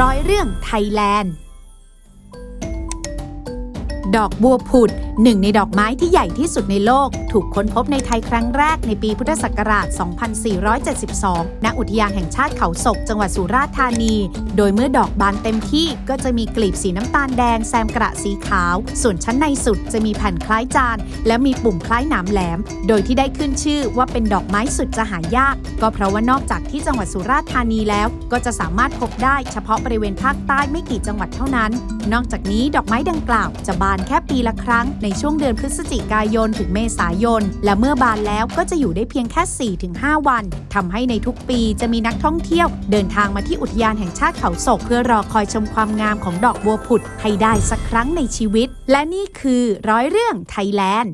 ร้อยเรื่องไทยแลนด์ ดอกบัวผุด หนึ่งในดอกไม้ที่ใหญ่ที่สุดในโลก ถูกค้นพบในไทยครั้งแรกในปีพุทธศักราช 2472 ณ อุทยานแห่งชาติเขาศก จังหวัดสุราษฎร์ธานี โดยเมื่อดอกบานเต็มที่ก็จะมีกลีบสีน้ำตาลแดงแซมกระสีขาว ส่วนชั้นในสุดจะมีแผ่นคล้ายจาน และมีปุ่มคล้ายหนามแหลม โดยที่ได้ขึ้นชื่อว่าเป็นดอกไม้สุดจะหายาก ก็เพราะว่านอกจากที่จังหวัดสุราษฎร์ธานีแล้ว ก็จะสามารถพบได้เฉพาะบริเวณภาคใต้ไม่กี่จังหวัดเท่านั้น นอกจากนี้ดอกไม้ดังกล่าวจะบานแค่ปีละครั้งในช่วงเดือนพฤศจิกายนถึงเมษายน และเมื่อบานแล้วก็จะอยู่ได้เพียงแค่ 4-5 วันทำให้ในทุกปีจะมีนักท่องเที่ยว เดินทางมาที่อุทยานแห่งชาติเขาศก เพื่อรอคอยชมความงามของดอกบัวผุดให้ได้สักครั้งในชีวิต และนี่คือร้อยเรื่องไทยแลนด์